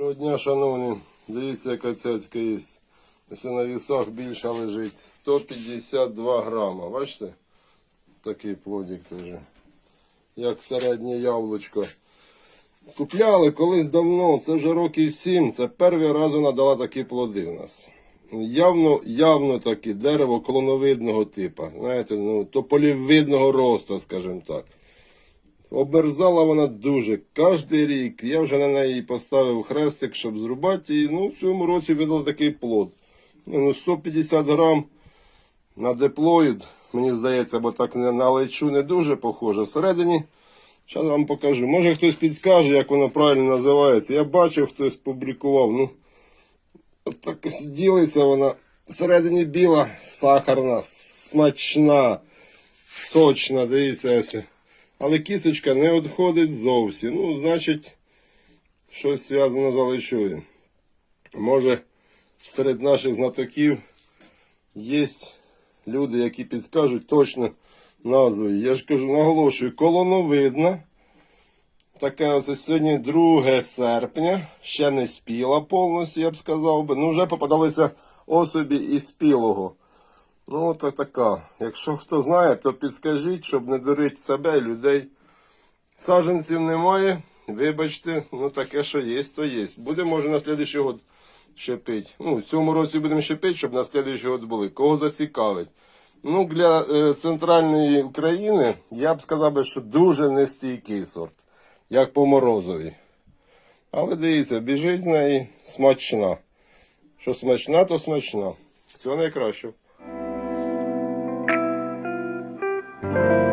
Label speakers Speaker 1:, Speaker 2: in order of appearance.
Speaker 1: дня, шановні. Дивіться, яка цяцька є. Ось на вісах більше лежить. 152 грама. Бачите? Такий плодик теж. Як середнє яблучко. Купляли колись давно, це вже років 7. Це перший раз вона дала такі плоди у нас. Явно, явно такі дерево колоновидного типу. Знаєте, ну, тополівидного росту, скажімо так. Обмерзала вона дуже. Кожний рік. Я вже на неї поставив хрестик, щоб зрубати її. Ну, в цьому році видав такий плод. Ну, 150 грам на диплоїд, мені здається, бо так на лечу не дуже похоже. Всередині, зараз вам покажу. Може хтось підскаже, як воно правильно називається. Я бачив, хтось публікував. Ну, так ділиться вона. Всередині біла, сахарна, смачна, сочна, дивіться. ось. Але кісточка не відходить зовсім. Ну, значить, щось зв'язано з алечою. Може, серед наших знатоків є люди, які підскажуть точно назву. Я ж кажу, наголошую, колоновидна. Таке оце сьогодні 2 серпня, ще не спіла повністю, я б сказав би. Ну, вже попадалися особі і спілого. Ну, от така. Якщо хто знає, то підскажіть, щоб не дурити себе і людей. Саженців немає. Вибачте, ну таке, що є, то є. Буде, може, на слідуючий год щепить. Ну, в цьому році будемо щепити, щоб на слідуючий год були. Кого зацікавить. Ну, для е, центральної України я б сказав, що дуже нестійкий сорт, як по морозові. Але дивіться, біжить неї смачна. Що смачна, то смачна. Всього найкращого. Thank you.